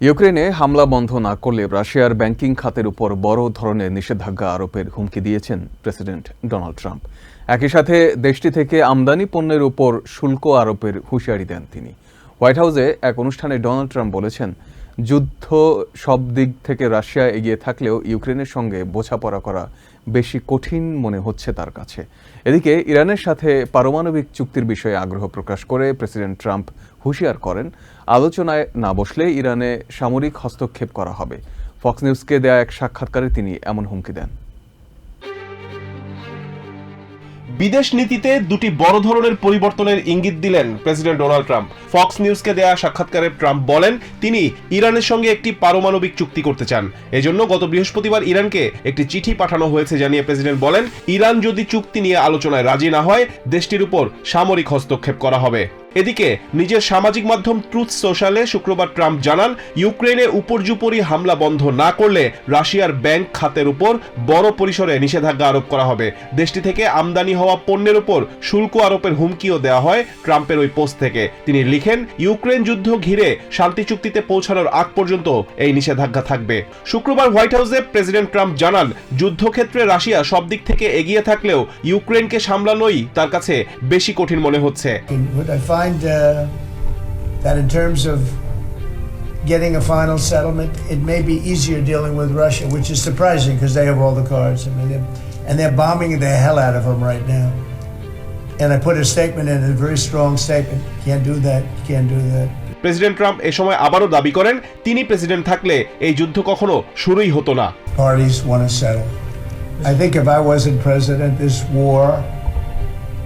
ইউক্রেনে হামলা বন্ধ না করলে রাশিয়ার ব্যাংকিং খাতের উপর বড় ধরনের নিষেধাজ্ঞা আরোপের হুমকি দিয়েছেন প্রেসিডেন্ট ডোনাল্ড ট্রাম্প। একই সাথে দেশটি থেকে আমদানি পণ্যের উপর শুল্ক আরোপের হুঁশিয়ারি দেন তিনি। হোয়াইট হাউসে এক অনুষ্ঠানে ডোনাল্ড ট্রাম্প বলেছেন যুদ্ধ সব দিক থেকে রাশিয়া এগিয়ে থাকলেও ইউক্রেনের সঙ্গে বোঝাপড়া করা বেশি কঠিন মনে হচ্ছে তার কাছে। এদিকে ইরানের সাথে পারমাণবিক চুক্তির বিষয়ে আগ্রহ প্রকাশ করে প্রেসিডেন্ট ট্রাম্প হুঁশিয়ার করেন, আলোচনায় না বসলে ইরানে সামরিক হস্তক্ষেপ করা হবে। ফক্স নিউজকে দেয়া এক সাক্ষাৎকারে তিনি এমন হুমকি দেন। বিদেশ নীতিতে দুটি বড় ধরনের পরিবর্তনের ইঙ্গিত দিলেন প্রেসিডেন্ট ডোনাল্ড ট্রাম্প। ফক্স নিউজকে দেয়া সাক্ষাৎকারে ট্রাম্প বলেন, তিনি ইরানের সঙ্গে একটি পারমাণবিক চুক্তি করতে চান। এজন্য গত বৃহস্পতিবার ইরানকে একটি চিঠি পাঠানো হয়েছে জানিয়ে প্রেসিডেন্ট বলেন, ইরান যদি চুক্তি নিয়ে আলোচনায় রাজি না হয়, দেশটির উপর সামরিক হস্তক্ষেপ করা হবে। এদিকে, নিজের সামাজিক মাধ্যম ট্রুথ সোশ্যালে শুক্রবার ট্রাম্প জানান, ইউক্রেনে উপর্যুপরি হামলা বন্ধ না করলে রাশিয়ার ব্যাংক খাতের উপর বড় পরিসরে নিষেধাজ্ঞা আরোপ করা হবে। দেশটি থেকে আমদানি হওয়া পণ্যের উপর শুল্ক আরোপের হুমকিও দেওয়া হয় ট্রাম্পের ওই পোস্ট থেকে। তিনি লিখেন, ইউক্রেন যুদ্ধ ঘিরে শান্তি চুক্তিতে পৌঁছানোর আগ পর্যন্ত এই নিষেধাজ্ঞা থাকবে। শুক্রবার হোয়াইট হাউসে প্রেসিডেন্ট ট্রাম্প জানান, যুদ্ধক্ষেত্রে রাশিয়া সব দিক থেকে এগিয়ে থাকলেও ইউক্রেনকে সামলানোই তার কাছে বেশি কঠিন মনে হচ্ছে। Find uh, that in terms of getting a final settlement, it may be easier dealing with Russia, which is surprising because they have all the cards. I mean, they're, and they're bombing the hell out of them right now. And I put a statement in, a very strong statement. Can't do that. Can't do that. President Trump এ সময় আবারও দাবি করেন তিনি president থাকলে এই যুদ্ধ কখনো শুরুই হতো না Parties want to settle. I think if I wasn't president, this war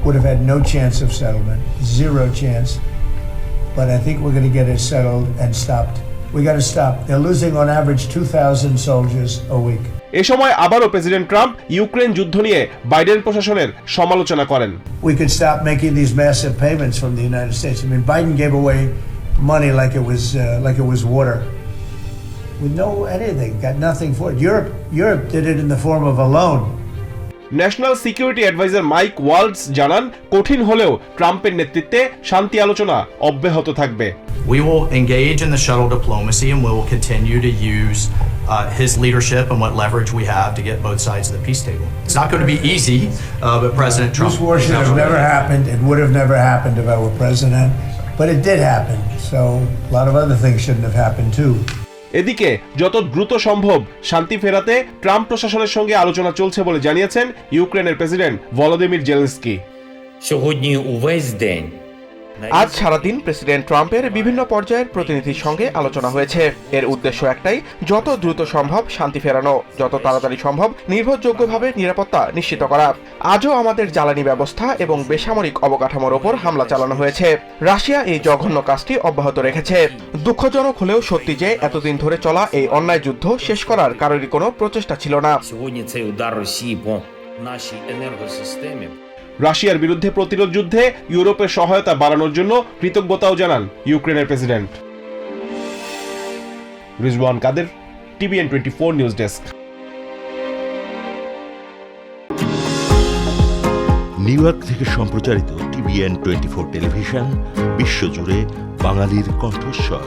would have had no chance of settlement, zero chance. But I think we're going to get it settled and stopped. We got to stop. They're losing on average 2,000 soldiers a week. এ সময় আবারও president Trump Ukraine যুদ্ধ নিয়ে Biden প্রশাসনের সমালোচনা করেন We could stop making these massive payments from the United States. I mean, Biden gave away money like it was uh, like it was water, with no anything, got nothing for it. Europe, Europe did it in the form of a loan. National security adviser Mike Waltz জানান কঠিন হলেও ট্রাম্পের নেতৃত্বে শান্তি আলোচনা অব্যাহত থাকবে We will engage in the shuttle diplomacy and we will continue to use uh, his leadership and what leverage we have to get both sides of the peace table. It's not going to be easy, uh, but President Trump. This war is should have never- never happened. It would have never happened if I were president, but it did happen. So a lot of other things shouldn't have happened too. এদিকে যত দ্রুত সম্ভব শান্তি ফেরাতে Trump প্রশাসনের সঙ্গে আলোচনা চলছে বলে জানিয়েছেন ইউক্রেনের প্রেসিডেন্ট ভলোদিমির জেলেন্সকি Сьогодні увесь день আজ সারাদিন প্রেসিডেন্ট ট্রাম্পের বিভিন্ন পর্যায়ের প্রতিনিধির সঙ্গে আলোচনা হয়েছে। এর উদ্দেশ্য একটাই, যত দ্রুত সম্ভব শান্তি ফেরানো, যত তাড়াতাড়ি সম্ভব নির্ভরযোগ্যভাবে নিরাপত্তা নিশ্চিত করা। আজও আমাদের জ্বালানি ব্যবস্থা এবং বেসামরিক অবকাঠামোর ওপর হামলা চালানো হয়েছে। রাশিয়া এই জঘন্য কাজটি অব্যাহত রেখেছে। দুঃখজনক হলেও সত্যি যে এতদিন ধরে চলা এই অন্যায় যুদ্ধ শেষ করার কারোরই কোনো প্রচেষ্টা ছিল না। রাশিয়ার বিরুদ্ধে প্রতিরোধ যুদ্ধে ইউরোপের সহায়তা বাড়ানোর জন্য কৃতজ্ঞতাও জানান ইউক্রেনের president. Rizwan Kader, TVN twenty four news desk. New York থেকে সম্প্রচারিত টিভিএন টোয়েন্টি ফোর টেলিভিশন, বিশ্বজুড়ে বাঙালির কণ্ঠস্বর।